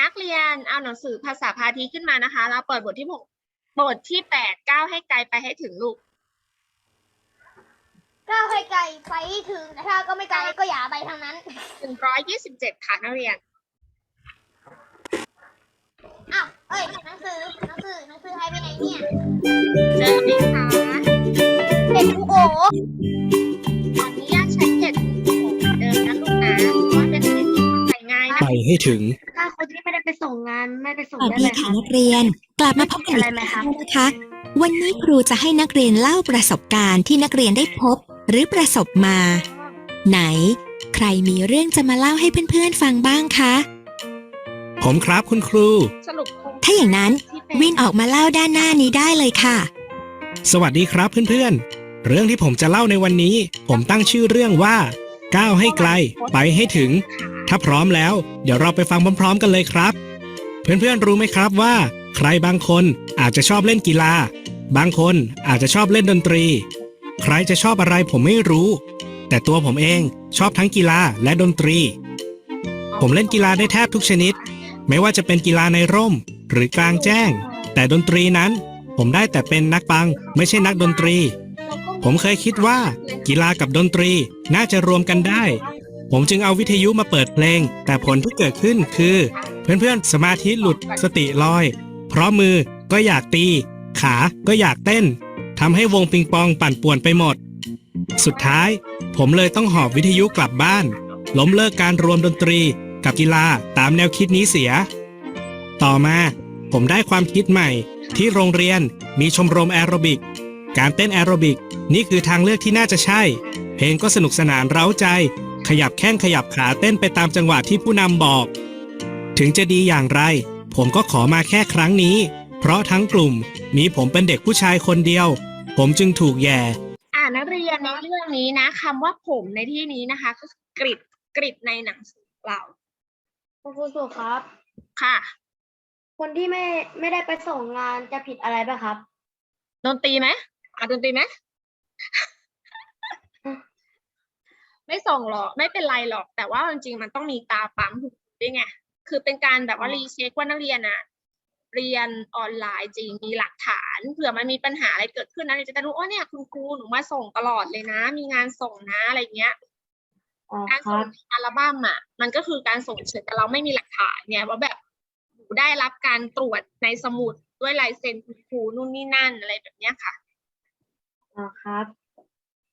นักเรียนเอาหนังสือภาษาพาทีขึ้นมานะคะ เราเปิดบทที่หกบทที่แปดเก้าให้ไกลไปให้ถึงลูกก้าวให้ไกลไปให้ถึงแต่ถ้าก็ไม่ไกลก็อย่าไปทางนั้นหนึ่งร้อยยี่สิบเจ็ดค่ะนักเรียนอ้าวเอ้ยหนังสือหนังสือหนังสือหายไปไหนเนี่ยเจอไหมคะเป็นครูโอขออนุญาตใช้เจ็ดเหมือนเดิมนะลูกนะ ให้ถึง ถ้าคนที่ไม่ได้ไปส่งงานไม่ไปส่งสวัสได้ดีเลยคค่ะรับนักเรียน กลับมาพบกันอีกอะไรไหมคะแล้วนะคะ วันนี้ครูจะให้นักเรียนเล่าประสบการณ์ที่นักเรียนได้พบ หรือประสบมา ไหน ใครมีเรื่องจะมาเล่าให้เพื่อนๆฟังบ้างคะ ผมครับคุณครู สรุปคงถ้าอย่างนั้นที่เป็นวินออกมาเล่าด้านหน้านี้ได้เลยค่ะ สวัสดีครับเพื่อนๆ เรื่องที่ผมจะเล่าในวันนี้ ผมตั้งชื่อเรื่องว่า ก้าวให้ไกล ไปให้ถึง ถ้าพร้อมแล้ว เดี๋ยวเราไปฟังพร้อมๆกันเลยครับ เพื่อนๆรู้ไหมครับว่า ใครบางคนอาจจะชอบเล่นกีฬา บางคนอาจจะชอบเล่นดนตรี ใครจะชอบอะไรผมไม่รู้ แต่ตัวผมเองชอบทั้งกีฬาและดนตรี ผมเล่นกีฬาได้แทบทุกชนิด ไม่ว่าจะเป็นกีฬาในร่ม หรือกลางแจ้ง แต่ดนตรีนั้น ผมได้แต่เป็นนักปัง ไม่ใช่นักดนตรี ผมเคยคิดว่า กีฬากับดนตรีน่าจะรวมกันได้ ผมจึงเอาวิทยุมาเปิดเพลง แต่ผลที่เกิดขึ้นคือ เพื่อนๆ สมาธิหลุดสติลอย เพราะมือก็อยากตี ขาก็อยากเต้นทำให้วงปิงปองปั่นป่วนไปหมด สุดท้าย ผมเลยต้องหอบวิทยุกลับบ้าน ล้มเลิกการรวมดนตรีกับกีฬาตามแนวคิดนี้เสีย ต่อมาผมได้ความคิดใหม่ ที่โรงเรียนมีชมรมแอโรบิก การเต้นแอโรบิกนี่คือทางเลือกที่น่าจะใช่ เพลงก็สนุกสนานเร้าใจ ขยับแข้งขยับขาเต้นไปตามจังหวะที่ผู้นำบอก ถึงจะดีอย่างไร ผมก็ขอมาแค่ครั้งนี้ เพราะทั้งกลุ่มมีผมเป็นเด็กผู้ชายคนเดียว ผมจึงถูกแย่ อ่านักเรียนในเรื่องนี้นะคำว่าผมในที่นี้นะคะก็คือกริดกริดในหนังสือเราคุณครูสุครับ ค่ะ คนที่ไม่ไม่ได้ไปส่งงานจะผิดอะไรบ้างครับดนตรีไหมอะดนตรีไหม ไม่ส่งหรอกไม่เป็นไรหรอกแต่ว่าจริงๆมันต้องมีตาปั๊มถูกด้วยไงคือเป็นการแบบว่าอ๋อรีเช็คว่านักเรียนอะเรียนออนไลน์จริงมีหลักฐานเผื่อมันมีปัญหาอะไรเกิดขึ้นนะเดี๋ยวจะได้รู้ว่าเนี่ยคุณครูหนูมาส่งตลอดเลยนะ มีงานส่งนะอะไรเงี้ยอ๋อการคส่รังบอัลบั้มอะ มันก็คือการส่งเฉยแต่เราไม่มีหลักฐานไงว่าแบบหนูได้รับการตรวจในสมุดด้วยลายเซ็นคุณครูนู่นนี่นั่นอะไรแบบเนี้ยค่ะอ๋อครับ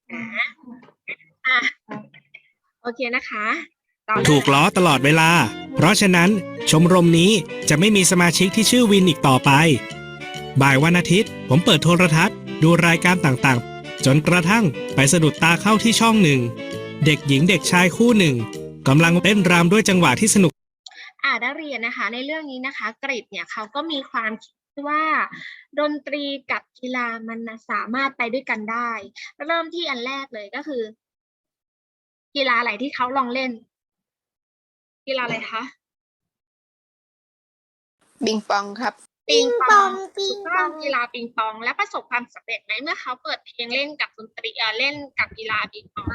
นะ อะโอเคนะคะต่อเลยถูกล้อตลอดเวลา เพราะฉะนั้นชมรมนี้จะไม่มีสมาชิกที่ชื่อวินอีกต่อไป บ่ายวันอาทิตย์ ผมเปิดโทรทัศน์ ดูรายการต่างๆ จนกระทั่งไปสะดุดตาเข้าที่ช่องหนึ่ง เด็กหญิงเด็กชายคู่หนึ่งกำลังเต้นรำด้วยจังหวะที่สนุก อ่านักเรียนนะคะ ในเรื่องนี้นะคะ กริดเนี่ยเขาก็มีความคิดว่า ดนตรีกับกีฬามันน่ะสามารถไปด้วยกันได้ เริ่มที่อันแรกเลยก็คือ กีฬาอะไรที่เขาลองเล่น กีฬาอะไรคะ บิงปองครับ ปิงปองปิถูงกปต้อองงกีฬาปิงปอง และประสบความสำเร็จไหมเมื่อเขาเปิดเพลงเล่นกับดนตรีเอ่อเล่นกับกีฬาปิงปอง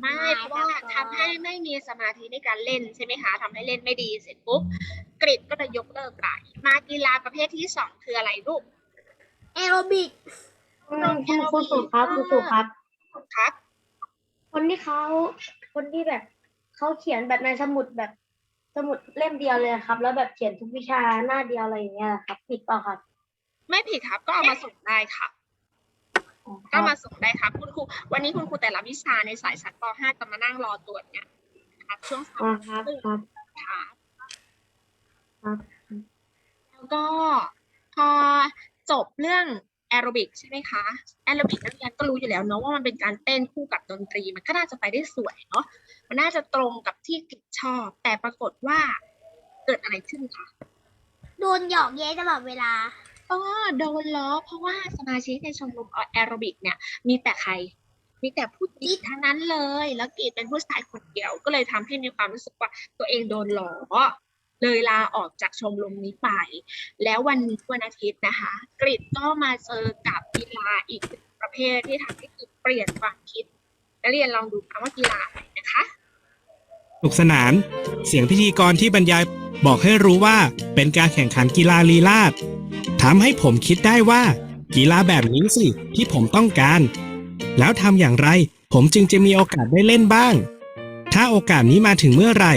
ไม่เพราะว่าทำให้ไม่มีสมาธิในการเล่นใช่ไหมคะทำให้เล่นไม่ดีเสร็จปุ๊บกริดก็จะยกเลิกไปมากีฬาประเภทที่สองคืออะไรลูก แอโรบิกอืมคุณครูสุครับคุณครูครับ ครับ คนที่เขาคนที่แบบเขาเขียนแบบในสมุดแบบสมุดเล่มเดียวเลยครับ แล้วแบบเขียนทุกวิชาหน้าเดียวอะไรอย่างเงี้ยครับ ผิดเปล่าครับ ไม่ผิดครับก็เอามาส่งได้ค่ะอ๋อคก็รับมาส่งได้ครับคุณครูวันนี้คุณครูแต่ละวิชาในสายชั้นป .5 จะมานั่งรอตรวจเนี่ยนะครับช่วงสาอ๋อมครับครับค่ะครับแล้วก็พอจบเรื่อง แอโรบิกใช่ไหมคะแอโรบิกนักเรียนก็รู้อยู่แล้วเนาะว่ามันเป็นการเต้นคู่กับดนตรี มันก็น่าจะไปได้สวยเนาะมันน่าจะตรงกับที่กิจชอบ แต่ปรากฏว่าเกิดอะไรขึ้นคะโดนหยอกแย้ตลอดเวลาเออโดนล้อเพราะว่าสมาชิกในชมรมแอโรบิกเนี่ย มีแต่ใคร มีแต่ผู้หญิงทั้งนั้นเลย แล้วกีดเป็นผู้ชายคนเดียวก็เลยทำให้มีความรู้สึกว่าตัวเองโดนหลอก เลยลาออกจากชมรมนี้ไป แล้ววันนี้วันอาทิตย์นะคะ กริดก็มาเจอกับกีฬาอีกประเภทที่ทำให้กริดเปลี่ยนความคิดนักเรียนลองดูนะว่ากีฬาอะไรนะคะสนุกสนาน เสียงพิธีกรที่บรรยายบอกให้รู้ว่าเป็นการแข่งขันกีฬาลีลาดทำให้ผมคิดได้ว่า กีฬาแบบนี้สิที่ผมต้องการ แล้วทำอย่างไรผมจึงจะมีโอกาสได้เล่นบ้าง ถ้าโอกาสนี้มาถึงเมื่อไหร่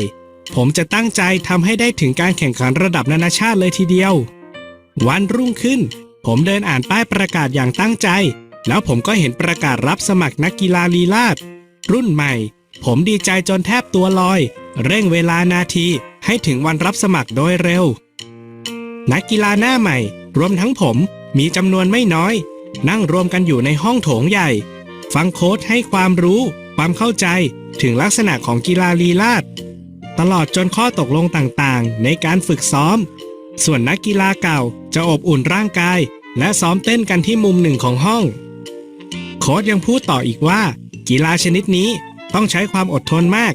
ผมจะตั้งใจทำให้ได้ถึงการแข่งขันระดับนานาชาติเลยทีเดียว วันรุ่งขึ้น ผมเดินอ่านป้ายประกาศอย่างตั้งใจ แล้วผมก็เห็นประกาศรับสมัครนักกีฬาลีลาด รุ่นใหม่ ผมดีใจจนแทบตัวลอย เร่งเวลานาทีให้ถึงวันรับสมัครโดยเร็ว นักกีฬาหน้าใหม่ รวมทั้งผมมีจำนวนไม่น้อย นั่งรวมกันอยู่ในห้องโถงใหญ่ ฟังโค้ชให้ความรู้ ความเข้าใจถึงลักษณะของกีฬาลีลาด ตลอดจนข้อตกลงต่างๆ ในการฝึกซ้อม ส่วนนักกีฬาเก่าจะอบอุ่นร่างกาย และซ้อมเต้นกันที่มุมหนึ่งของห้อง โค้ชยังพูดต่ออีกว่า กีฬาชนิดนี้ต้องใช้ความอดทนมาก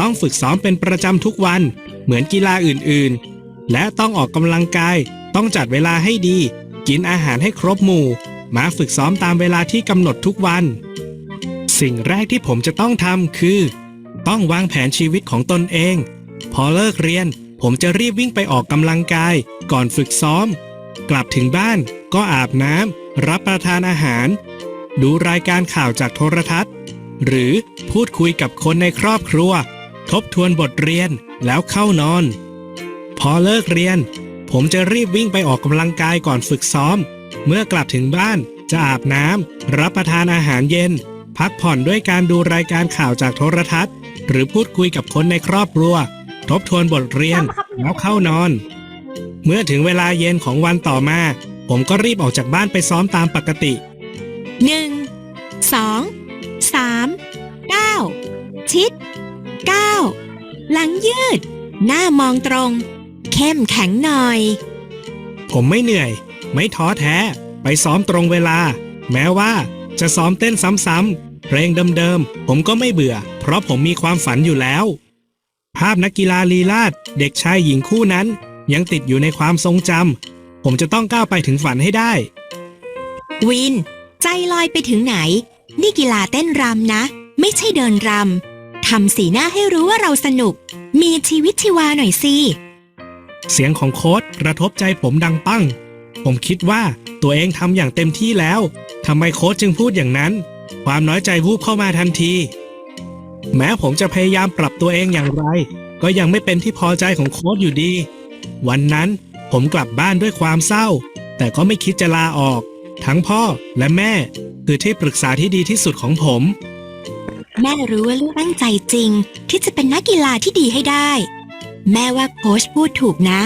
ต้องฝึกซ้อมเป็นประจำทุกวัน เหมือนกีฬาอื่นๆ และต้องออกกำลังกาย ต้องจัดเวลาให้ดี กินอาหารให้ครบหมู่ มาฝึกซ้อมตามเวลาที่กำหนดทุกวัน สิ่งแรกที่ผมจะต้องทำคือ ต้องวางแผนชีวิตของตนเอง พอเลิกเรียน ผมจะรีบวิ่งไปออกกำลังกาย ก่อนฝึกซ้อม กลับถึงบ้าน ก็อาบน้ำรับประทานอาหาร ดูรายการข่าวจากโทรทัศน์ หรือพูดคุยกับคนในครอบครัว ทบทวนบทเรียนแล้วเข้านอน พอเลิกเรียน ผมจะรีบวิ่งไปออกกำลังกายก่อนฝึกซ้อม เมื่อกลับถึงบ้านจะอาบน้ำรับประทานอาหารเย็น พักผ่อนด้วยการดูรายการข่าวจากโทรทัศน์ หรือพูดคุยกับคนในครอบครัว ทบทวนบทเรียนแล้วเข้านอน เมื่อถึงเวลาเย็นของวันต่อมา ผมก็รีบออกจากบ้านไปซ้อมตามปกติหนึ่งสองสามเก้าชิดเก้าหลังยืด หน้ามองตรง เข้มแข็งหน่อย ผมไม่เหนื่อย ไม่ท้อแท้ ไปซ้อมตรงเวลา แม้ว่าจะซ้อมเต้นซ้ำๆเพลงเดิมๆ ผมก็ไม่เบื่อเพ ราะผมมีความฝันอยู่แล้ว ภาพนักกีฬาลีลาดเด็กชายหญิงคู่นั้น ยังติดอยู่ในความทรงจำผมจะต้องก้าวไปถึงฝันให้ได้ วิน ใจลอยไปถึงไหน นี่กีฬาเต้นรำนะ ไม่ใช่เดินรำทำสีหน้าให้รู้ว่าเราสนุก มีชีวิตชีวาหน่อยสิเสียงของโค้ดกระทบใจผมดังปั้ง ผมคิดว่าตัวเองทำอย่างเต็มที่แล้วทำไมโค้ดจึงพูดอย่างนั้น ความน้อยใจวูบเข้ามาทันที แม้ผมจะพยายามปรับตัวเองอย่างไร ก็ยังไม่เป็นที่พอใจของโค้ดอยู่ดี วันนั้นผมกลับบ้านด้วยความเศร้า แต่ก็ไม่คิดจะลาออก ทั้งพ่อและแม่ คือที่ปรึกษาที่ดีที่สุดของผม แม่รู้ว่าลูกตั้งใจจริง ที่จะเป็นนักกีฬาที่ดีให้ได้ แม่ว่าโค้ชพูดถูกนะ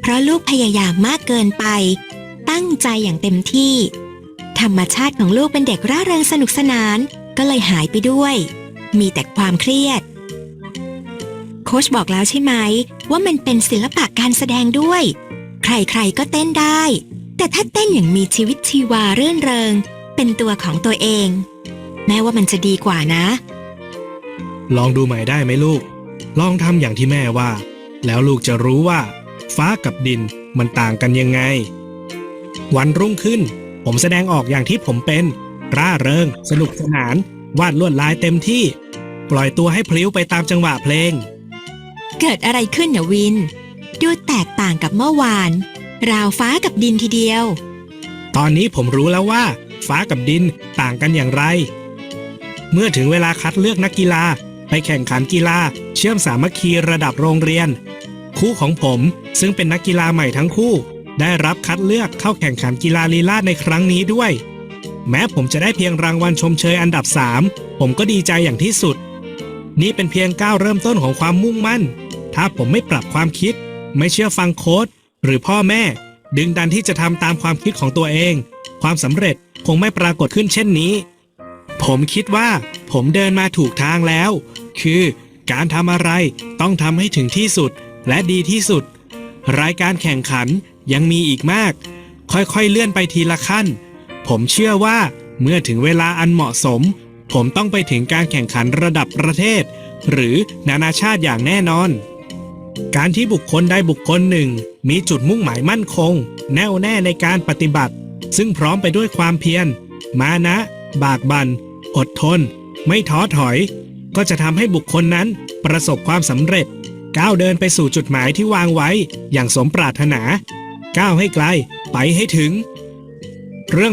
เพราะลูกพยายามมากเกินไป ตั้งใจอย่างเต็มที่ ธรรมชาติของลูกเป็นเด็กร่าเริงสนุกสนาน ก็เลยหายไปด้วย มีแต่ความเครียด โค้ชบอกแล้วใช่ไหม ว่ามันเป็นศิลปะการแสดงด้วย ใครๆก็เต้นได้ แต่ถ้าเต้นอย่างมีชีวิตชีวาเรื่นเริง เป็นตัวของตัวเอง แม่ว่ามันจะดีกว่านะ ลองดูใหม่ได้ไหมลูก ลองทำอย่างที่แม่ว่า แล้วลูกจะรู้ว่า ฟ้ากับดินมันต่างกันยังไง วันรุ่งขึ้น ผมแสดงออกอย่างที่ผมเป็น ร่าเริง สนุกสนาน วาดลวดลายเต็มที่ ปล่อยตัวให้พลิ้วไปตามจังหวะเพลง เกิดอะไรขึ้นนะวิน ดูแตกต่างกับเมื่อวาน ราวฟ้ากับดินทีเดียว ตอนนี้ผมรู้แล้วว่า ฟ้ากับดินต่างกันอย่างไร เมื่อถึงเวลาคัดเลือกนักกีฬาไปแข่งขันกีฬา เชื่อมสามัคคีระดับโรงเรียน คู่ของผมซึ่งเป็นนักกีฬาใหม่ทั้งคู่ ได้รับคัดเลือกเข้าแข่งขันกีฬาลีลาดในครั้งนี้ด้วย แม้ผมจะได้เพียงรางวัลชมเชยอันดับ 3 ผมก็ดีใจอย่างที่สุด นี่เป็นเพียงก้าวเริ่มต้นของความมุ่งมั่น ถ้าผมไม่ปรับความคิด ไม่เชื่อฟังโค้ดหรือพ่อแม่ ดึงดันที่จะทำตามความคิดของตัวเอง ความสำเร็จคงไม่ปรากฏขึ้นเช่นนี้ ผมคิดว่าผมเดินมาถูกทางแล้ว คือการทำอะไรต้องทำให้ถึงที่สุดและดีที่สุด รายการแข่งขันยังมีอีกมาก ค่อยๆเลื่อนไปทีละขั้น ผมเชื่อว่าเมื่อถึงเวลาอันเหมาะสม ผมต้องไปถึงการแข่งขันระดับประเทศ หรือนานาชาติอย่างแน่นอน การที่บุคคลใดบุคคลหนึ่ง มีจุดมุ่งหมายมั่นคง แน่วแน่ในการปฏิบัติ ซึ่งพร้อมไปด้วยความเพียร มานะ บากบัน่นอดทน ไม่ท้อถอย ก็จะทำให้บุคคลนั้นประสบความสำเร็จ ก้าวเดินไปสู่จุดหมายที่วางไว้อย่างสมปรารถนา ก้าวให้ไกล ไปให้ถึง เรื่อง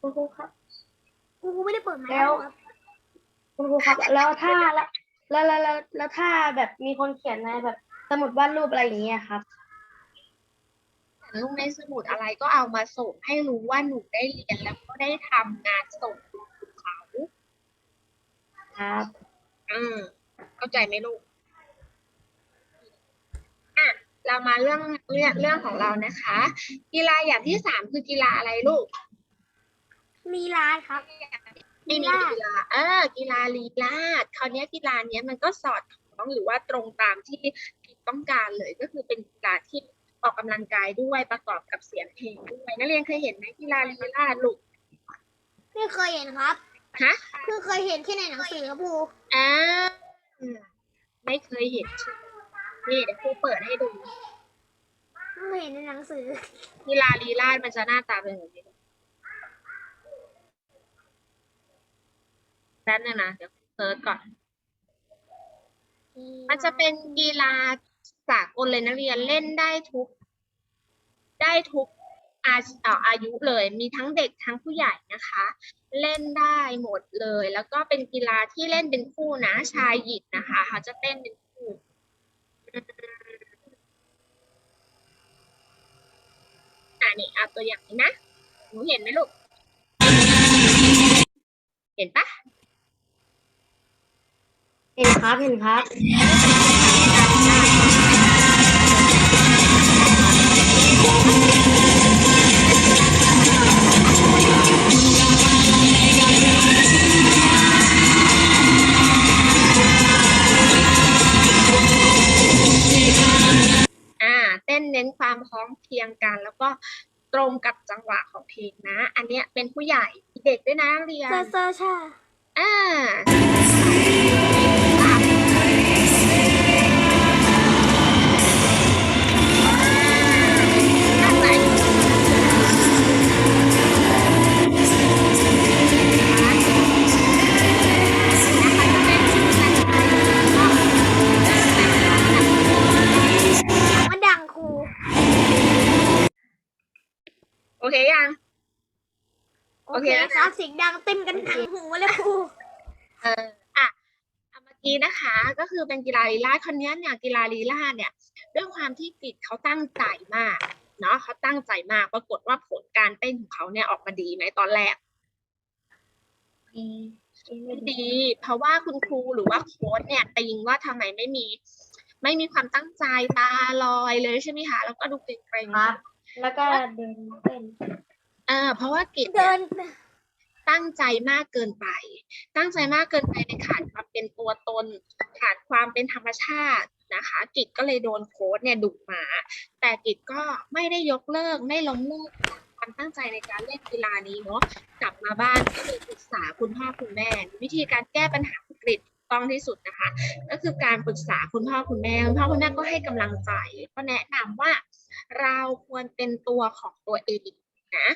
คุณครูครับ กูไม่ได้เปิดไมค์ แล้วครับคุณครูครับ แล้วถ้าแล้วแล้วแล้วแล้วแล้วถ้าแบบมีคนเขียนในแบบ สมุดวาดรูปอะไรอย่างเงี้ยครับลงในสมุดอะไรก็เอามาส่งให้รู้ว่าหนูได้เรียนแล้วก็ได้ทำงานส่งคุณเขาครับ อืมเข้าใจไหมลูกอะเรามาเรื่องเรื่องเรื่องของเรานะคะ กีฬาอย่างที่สามคือกีฬาอะไรลูก มีลายครับไม่มี กีฬาเออ กีฬาลีลาดคราวเนี้ยกีฬาเนี้ยมันก็สอดคล้องหรือว่าตรงตามที่กิจต้องการเลยก็คือเป็นกีฬาที่ออกกำลังกายด้วยประกอบกับเสียงเพลงด้วยนักเรียนเคยเห็นไหมกีฬาลีลาดลูกไม่เคยเห็นครับฮะคือเคยเห็นแค่ในหนังสือครับครูอ่าอืมไม่เคยเห็นใช่ไหมนี่เดี๋ยวครูเปิดให้ดูไม่เคยเห็นในหนังสือกีฬาลีลาดมันจะหน้าตาเป็นแบบนี้ ป๊บนึงนะ เดี๋ยวเซิร์ชก่อน มันจะเป็นกีฬาสากลเลยนักเรียนเล่นได้ทุก ได้ทุกอาเอ่ออายุเลย มีทั้งเด็กทั้งผู้ใหญ่นะคะ เล่นได้หมดเลย แล้วก็เป็นกีฬาที่เล่นเป็นคู่นะ ชายหญิงนะคะ เขาจะเต้นเป็นคู่อืมอ่านี่เอาตัวอย่างนี้นะ หนูเห็นไหมลูก เห็นปะ เห็นครับเห็นครับอ่าเต้นเน้นความพร้อมเพรียงกัน แล้วก็ตรงกับจังหวะของเพลงนะ อันเนี้ยเป็นผู้ใหญ่เด็กด้วยนะนักเรียนเซอร์เซอร์ชา เคเคนะครับเสียงดังเต็มกันทั้งหูเลยครูเอออะเอาเมื่อกี้นะคะ ก็คือเป็นกีฬาลีลาดคนนี้เนี่ยกีฬาลีลาดเนี่ยด้วยความที่กิจเขาตั้งใจมากเนาะเขาตั้งใจมากปรากฏว่าผลการเต้นของเขาเนี่ยออกมาดีไหมตอนแรกดี เพราะว่าคุณครูหรือว่าโค้ชเนี่ยติงว่าทำไมไม่มี ไม่มีความตั้งใจตาลอยเลยใช่ไหมคะแล้วก็ดูเกรงๆครับแล้วก็เดินเต้นเออเพราะว่ากิจเดิเนี่ยน ตั้งใจมากเกินไป ตั้งใจมากเกินไปในขาดความเป็นตัวตน ขาดความเป็นธรรมชาตินะคะ กิจก็เลยโดนโค้ชเนี่ยดุมา แต่กิจก็ไม่ได้ยกเลิก ไม่ล้มเลิกความตั้งใจในการเล่นกีฬานี้เนาะ กลับมาบ้านก็เลยปรึกษาคุณพ่อคุณแม่ วิธีการแก้ปัญหาวิกฤตถูกต้องที่สุดนะคะ ก็คือการปรึกษาคุณพ่อคุณแม่คุณพ่อคุณแม่ก็ให้กำลังใจ ก็แนะนำว่าเราควรเป็นตัวของตัวเอง นะ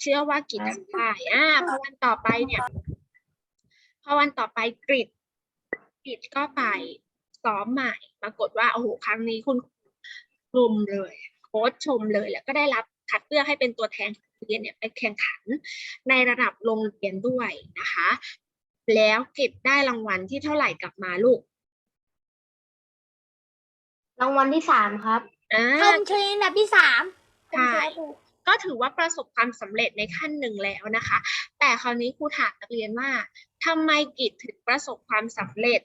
เชื่อว่ากิจทำได้อ่าพอวันต่อไปเนี่ยพอวันต่อไปกริดกริดก็ไปซ้อมใหม่ ปรากฏว่าโอ้โหครั้งนี้คุณชมเลยโค้ชชมเลยแล้วก็ได้รับคัดเลือกให้เป็นตัวแทนของโรงเรียนเนี่ยไปแข่งขันในระดับโรงเรียนด้วยนะคะ แล้วกริดได้รางวัลที่เท่าไหร่กลับมาลูก รางวัลที่สามครับอ่าชมเชยอันดับที่สามใช่ ก็ถือว่าประสบความสำเร็จในขั้นหนึ่งแล้วนะคะ แต่คราวนี้ครูถามนักเรียนว่าทำไมกิจถึงประสบความสำเร็จ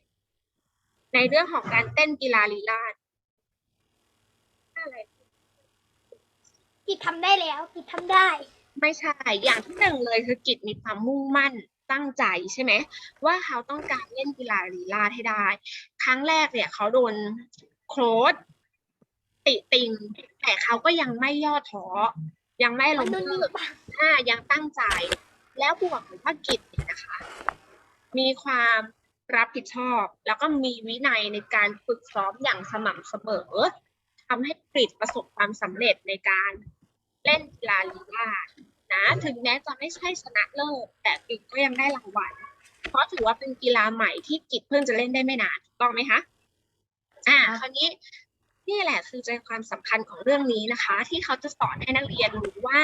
ในเรื่องของการเต้นกีฬาลีลาดอะไรกิจทำได้แล้วกิจทำได้ ไม่ใช่ อย่างที่หนึ่งเลยคือกิจมีความมุ่งมั่นตั้งใจใช่ไหมว่าเขาต้องการเล่นกีฬาลีลาดให้ได้ ครั้งแรกเนี่ยเขาโดนโค้ชติติงแต่เขาก็ยังไม่ย่อท้อ ยังไม่มัล้นมโดนยิเลิงกปะถ้ายังตั้งใจ แล้วบวกกับว่ากิจเนี่ยนะคะ มีความรับผิดชอบ แล้วก็มีวินัยในการฝึกซ้อมอย่างสม่ำเสมอทำให้กริดประสบความสำเร็จในการเล่นกีฬาลีลาดนะถึงแม้จะไม่ใช่ชนะเลิศแต่กิจก็ยังได้รางวัลเพราะถือว่าเป็นกีฬาใหม่ที่กิจเพิ่งจะเล่นได้ไม่นานถูกต้องไหมคะ อ่า คราวนี้ นี่แหละคือใจความสำคัญของเรื่องนี้นะคะ ที่เขาจะสอนให้นักเรียนรู้ว่า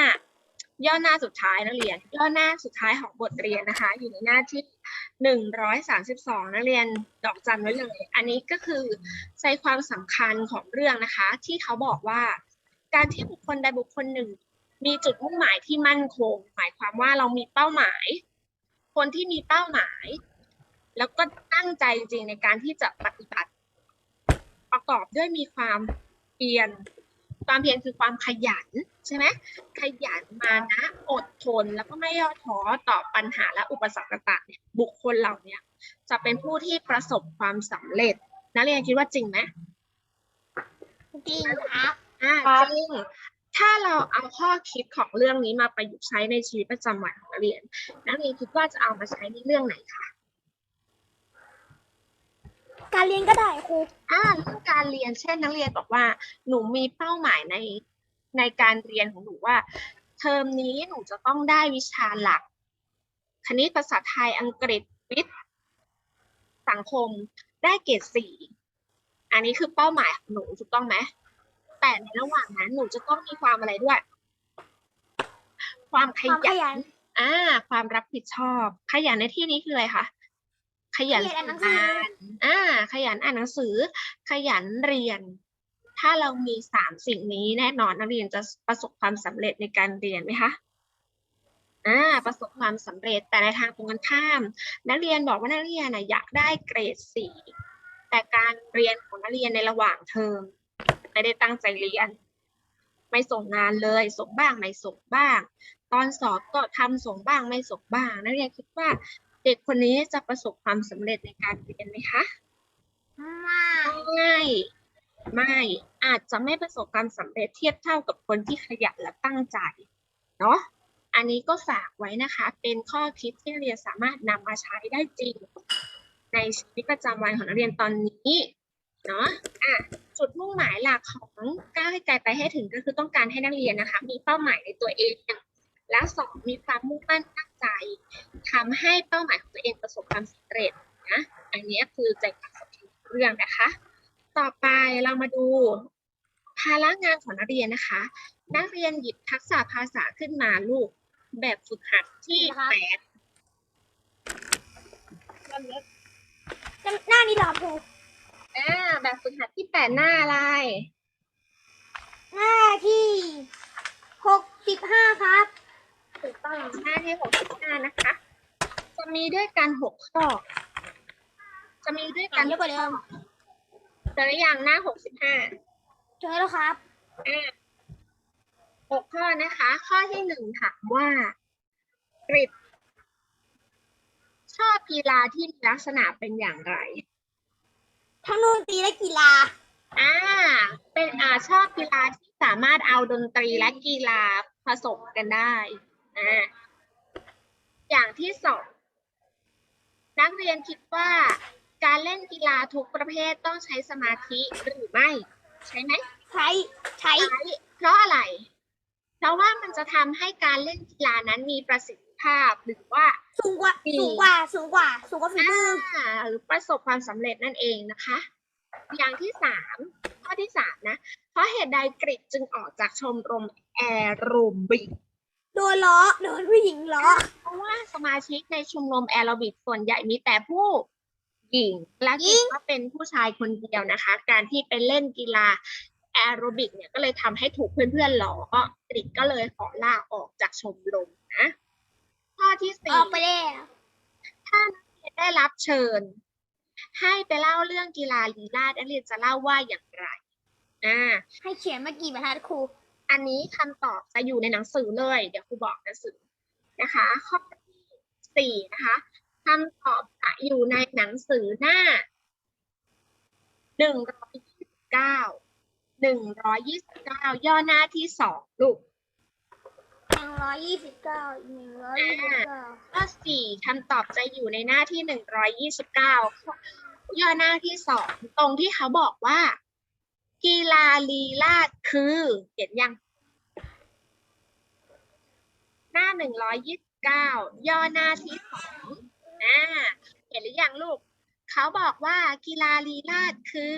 ย่อหน้าสุดท้ายนักเรียน ย่อหน้าสุดท้ายของบทเรียนนะคะ อยู่ในหน้าที่หนึ่งร้อยสามสิบสองนักเรียนดอกจันไว้เลย อันนี้ก็คือใจความสำคัญของเรื่องนะคะ ที่เขาบอกว่า การที่บุคคลใดบุคคลหนึ่ง มีจุดมุ่งหมายที่มั่นคง หมายความว่าเรามีเป้าหมาย คนที่มีเป้าหมาย แล้วก็ตั้งใจจริงในการที่จะปฏิบัติ กอบด้วยมีความเพียรความเพียรคือความขยันใช่ไหมขยันมานะอดทนแล้วก็ไม่ย่อท้อต่อปัญหาและอุปสรรคต่างๆเนี่ยบุคคลเหล่าเนี้ยจะเป็นผู้ที่ประสบความสำเร็จนักเรียนคิดว่าจริงไหมจริงครับอ่าครับจริงถ้าเราเอาข้อคิดของเรื่องนี้มาประยุกต์ใช้ในชีวิตประจำวันของนักเรียน นักเรียนคิดว่าจะเอามาใช้ในเรื่องไหนคะ การเรียนก็ได้ครูอ่าเรื่องการเรียนเช่นนักเรียนบอกว่า หนูมีเป้าหมายในในการเรียนของหนูว่า เทอมนี้หนูจะต้องได้วิชาหลัก คณิตภาษาไทยอังกฤษวิทย์สังคมได้เกรดสี่อันนี้คือเป้าหมายของหนูถูกต้องไหมแต่ในระหว่างนั้นหนูจะต้องมีความอะไรด้วย ความขความขยัยันนอ่า ความรับผิดชอบ ขยันในที่นี้คืออะไรคะ ขยันขยันอ่านหนังสือนอ่า ขยันอ่านหนังสือ ขยันเรียน ถ้าเรามีสามสิ่งนี้แน่นอนนักเรียนจะประสบความสำเร็จในการเรียนไหมคะอ่าประสบความสำเร็จแต่ในทางตรงกันข้าม นักเรียนบอกว่านักเรียนนะอยากได้เกรดสี่แต่การเรียนของนักเรียนในระหว่างเทอมไม่ได้ตั้งใจเรียน ไม่ส่งงานเลย ส่งบ้างไม่ส่งบ้าง ตอนสอบก็ทำส่งบ้างไม่ส่งบ้าง นักเรียนคิดว่า เด็กคนนี้จะประสบความสำเร็จในการเรียนไหมคะมาไม่ไม่อาจจะไม่ประสบความสำเร็จเทียบเท่ากับคนที่ขยันและตั้งใจเนาะอันนี้ก็ฝากไว้นะคะ เป็นข้อคิดที่นักเรียนสามารถนำมาใช้ได้จริง ในชีวิตประจำวันของนักเรียนตอนนี้เนาะอะจุดมุ่งหมายหลักของก้าวให้ไกลไปให้ถึงก็คือต้องการให้นักเรียนนะคะ มีเป้าหมายในตัวเอง และสองมีความมุ่งมั่นตั้งใจทำให้เป้าหมายของตัวเองประสบความสำเร็จนะอันนี้คือใจความสำคัญของเรื่องนะคะ ต่อไปเรามาดูภาระงานของนักเรียนนะคะ นักเรียนหยิบทักษะภาษาขึ้นมาลูกแบบฝึกหัดที่แปดหน้านี้เหรอครูอ่าแบบฝึกหัดที่แปดหน้าอะไร หน้าที่หกสิบห้าครับ ถูกต้องหน้าที่หกสิบห้านะคะ จะมีด้วยกันหกข้อ จะมีด้วยกัอ่านนเยอะกว่าเดิมเจอหรือยังหน้าหกสิบห้าเจอแล้วครับอ่าหกข้อนะคะ ข้อที่หนึ่งถามว่ากริดชอบกีฬาที่มีลักษณะเป็นอย่างไร ทั้งดนตรีและกีฬา อ่า เป็นอ่าชอบกีฬาที่สามารถเอาดนตรีและกีฬาผสมกันได้ อ่าอย่างที่สองนักเรียนคิดว่าการเล่นกีฬาทุกประเภทต้องใช้สมาธิหรือไม่ ใช่ไหมใช้ใช้ใช้เพราะอะไร เพราะว่ามันจะทำให้การเล่นกีฬานั้นมีประสิทธิภาพหรือว่าสูงกว่าดีสูงกว่าสูงกว่าสูงกว่าฝีมืออ่าหรือประสบความสำเร็จนั่นเองนะคะ อย่างที่สามข้อที่สามนะ เพราะเหตุใดกริดจึงออกจากชมรมแอโรบิก โดนล้อโดนผู้หญิงล้อเพราะว่าสมาชิกในชมรมแอโรบิกส่วนใหญ่มีแต่ผู้หญิง และกริดก็เป็นผู้ชายคนเดียวนะคะ การที่ไปเล่นกีฬาแอโรบิกเนี่ยก็เลยทำให้ถูกเพื่อนๆหลอกกริดก็เลยขอลาออกจากชมรมนะ ข้อที่อสี่อกไปแล้ว ถ้านักเรียนได้รับเชิญ ให้ไปเล่าเรื่องกีฬาลีลาดนักเรียนจะเล่าว่าอย่างไรอ่า ให้เขียนมากี่บรรทัดครู อันนี้คำตอบจะอยู่ในหนังสือเลย เดี๋ยวครูบอกหนังสือนะคะ ข้อที่สี่นะคะคำตอบจะอยู่ในหนังสือหน้าหนึ่งร้อยยี่สิบเก้าหนึ่งร้อยยี่สิบเก้าย่อหน้าที่สองลูกหนึ่งร้อยยี่สิบเก้าหนึ่งร้อยยี่สิบเก้าข้อสี่คำตอบจะอยู่ในหน้าที่หนึ่งร้อยยี่สิบเก้าย่อหน้าที่สองตรงที่เขาบอกว่า กีฬาลีลาดคือเห็นยัง หน้าหนึ่งร้อยยี่สิบเก้าย่อหน้าที่สองอ่าเห็นหรือยังลูก เขาบอกว่ากีฬาลีลาดคือ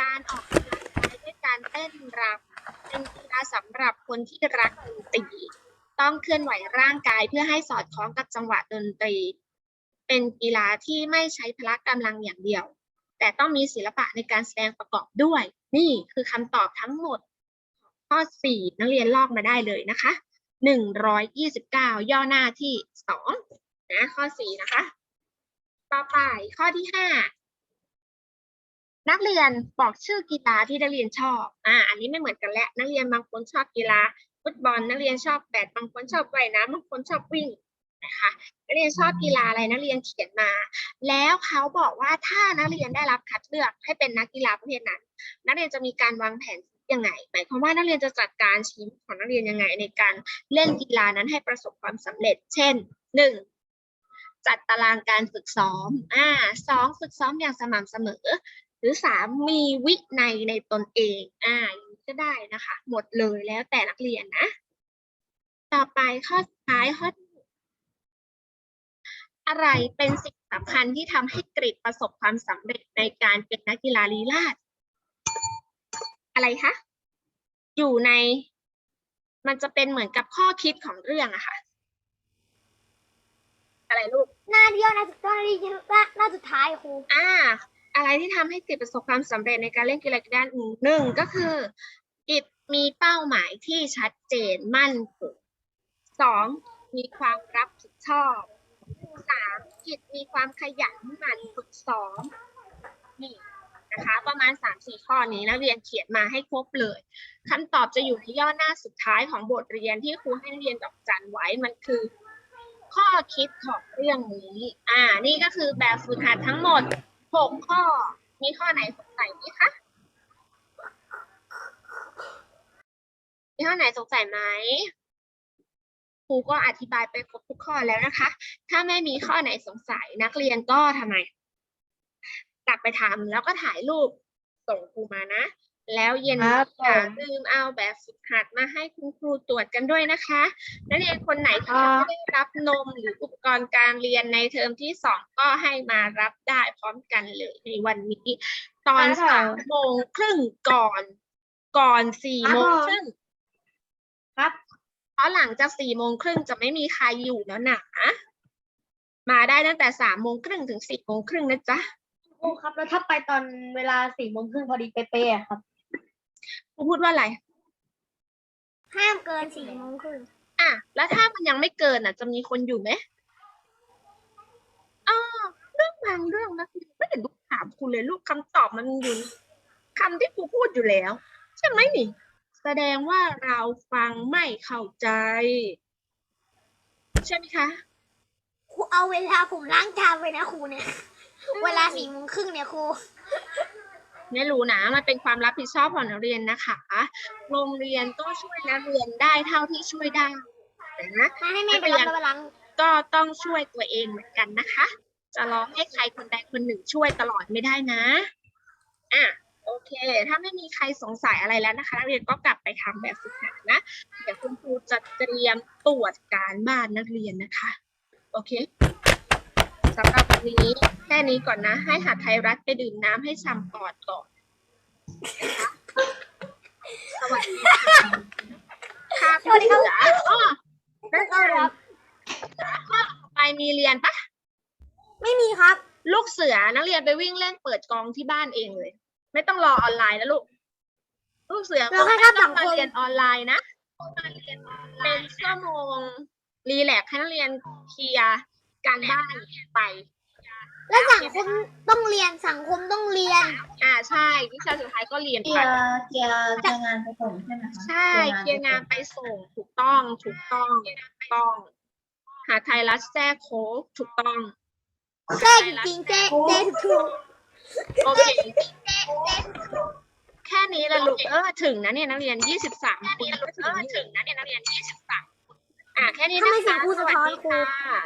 การออกกำลังกายด้วยการเต้นรำเป็นกีฬาสำหรับคนที่รักดนตรีต้องเคลื่อนไหวร่างกายเพื่อให้สอดคล้องกับจังหวะดนตรี เป็นกีฬาที่ไม่ใช้พละกำลังอย่างเดียว แต่ต้องมีศิลปะในการแสดงประกอบด้วย นี่คือคำตอบทั้งหมด ข้อ 4 นักเรียนลอกมาได้เลยนะคะ 129 ย่อหน้าที่ 2 นะข้อ 4 นะคะ ต่อไปข้อที่ 5 นักเรียนบอกชื่อกีฬาที่นักเรียนชอบอ่าอันนี้ไม่เหมือนกันแล้วนักเรียนบางคนชอบกีฬาฟุตบอลนักเรียนชอบแบดบางคนชอบว่ายน้ำบางคนชอบวิ่ง นะคะนักเรียนชอบกีฬาอะไรนักเรียนเขียนมา แล้วเขาบอกว่าถ้านักเรียนได้รับคัดเลือกให้เป็นนักกีฬาประเภทนั้น นักเรียนจะมีการวางแผนยังไงหมายความว่านักเรียนจะจัดการชีวิตของนักเรียนยังไง ในการเล่นกีฬานั้นให้ประสบความสำเร็จ เช่นหนึ่งจัดตารางการฝึกซ้อมอ่าสองฝึกซ้อมอย่างสม่ำเสมอ หรือสามมีวินัยในตนเองอ่าก็ได้นะคะ หมดเลยแล้วแต่นักเรียนนะ ต่อไปข้อสุดท้ายข้อ อะไรเป็นสิ่งสำคัญที่ทำให้กริดประสบความสำเร็จในการเป็นนักกีฬาลีลาศอะไรคะอยู่ใน มันจะเป็นเหมือนกับข้อคิดของเรื่องอะค่ะ อะไรลูก หน้าเดียวหน้าสุดหน้าที่หน้าสุดท้ายครูอ่า อะไรที่ทำให้กิจประสบความสำเร็จในการเล่นกีฬากีฬาหนึ่งก็คือกิจมีเป้าหมายที่ชัดเจนมั่นคงสองมีความรับผิดชอบ สามกิจมีความขยันหมั่นฝึกซ้อมนี่นะคะ ประมาณสามสี่ข้อนี้นักเรียนเขียนมาให้ครบเลยคำตอบจะอยู่ในย่อหน้าสุดท้ายของบทเรียนที่ครูให้เรียนดอกจันไว้มันคือ ข้อคิดของเรื่องนี้ อ่า นี่ก็คือแบบฝึกหัดทั้งหมดหกข้อ มีข้อไหนสงสัยไหมคะมีข้อไหนสงสัยไหม ครูก็อธิบายไปครบทุกข้อแล้วนะคะ ถ้าไม่มีข้อไหนสงสัยนักเรียนก็ทำไม กลับไปทำแล้วก็ถ่ายรูปส่งครูมานะ แล้วเย็นนี้อย่าลืมเอาแบบฝึกหัดมาให้คุณครูตรวจกันด้วยนะคะ นักเรียนคนไหนที่ยังไม่ได้รับนมหรืออุปกรณ์การเรียนในเทอมที่สองก็ให้มารับได้พร้อมกันเลยในวันนี้ ตอนสามโมงครึ่งก่อน ก่อนสี่โมงครึ่ง ครับ เพราะหลังจากสี่โมงครึ่งจะไม่มีใครอยู่แล้วนะมาได้ตั้งแต่สามโมงครึ่งถึงสี่โมงครึ่งนะจ๊ะครูครับ แล้วถ้าไปตอนเวลาสี่โมงครึ่งพอดีเป๊ะๆอะครับครูพูดว่าอะไร ห้ามเกินสี่โมงครึ่งอะ แล้วถ้ามันยังไม่เกินอะ จะมีคนอยู่ไหมอ๋อเรื่องบางเรื่องนะไม่เห็นลูกถามคุณเลยลูกคำตอบมันอยู่ในคำที่ครูพูดอยู่แล้ว ใช่ไหมนี่ แสดงว่าเราฟังไม่เข้าใจ ใช่ไหมคะ ครูเอาเวลาผมล้างจานไว้นะครูเนี่ย เวลาสี่โมงครึ่งเนี่ยครู ไม่รู้นะมันเป็นความรับผิดชอบของนักเรียนนะคะโรงเรียนก็ช่วยนักเรียนได้เท่าที่ช่วยได้นะถ้าให้แม่ไปรับแล้วไปล้าง ก็ต้องช่วยตัวเองเหมือนกันนะคะ จะรอให้ใครคนใดคนหนึ่งช่วยตลอดไม่ได้นะอะ โอเค ถ้าไม่มีใครสงสัยอะไรแล้วนะคะ นักเรียนก็กลับไปทำแบบฝึกหัดนะ เดี๋ยวคุณครูจะเตรียมตรวจการบ้านนักเรียนนะคะ โอเคสำหรับวันนี้แค่นี้ก่อนนะ ให้หัดไทยรัฐไปดื่มน้ำให้ฉ่ำปอดก่อนนะคะสวัสดีค่ะค่ะสวัสดีครับเสืออ้อนักเรียคนรับไปมีเรียนปะไม่มีครับ ลูกเสือนักเรียนไปวิ่งเล่นเปิดกองที่บ้านเองเลย ไม่ต้องรอออนไลน์นะลูก ลูกเสือเราให้ไม่รับต้สัองงมาคมเรียนออนไลน์นะเป็นชั่วโมงรีแลกซ์ให้นักเรียนเคลียร์การบ้านไป แล้วสังคมต้องเรียนสังคมต้องเรียน อ่าใช่วิชาสุดท้ายก็เรียนเคลีไปยร์เคลียร์เคลียร์งานไปส่งใช่ไหมคะใช่เคลียร์งานไปส่งถูกต้องถูกต้องถูกต้อง หาไทยรัฐแทรกโค้กถูกต้องแจ้จริงๆแจ้แจ้ถูก โอเค แค่นี้ละลูกเออถึงนะเนี่ยนักเรียนยี่สิบสามคนก็ถึงถึงนะเนี่ยนักเรียนยี่สิบสามอะแค่นี้ถ้านะไม่เสียคะงครูสสะวัสท้อนดีครูค่ะ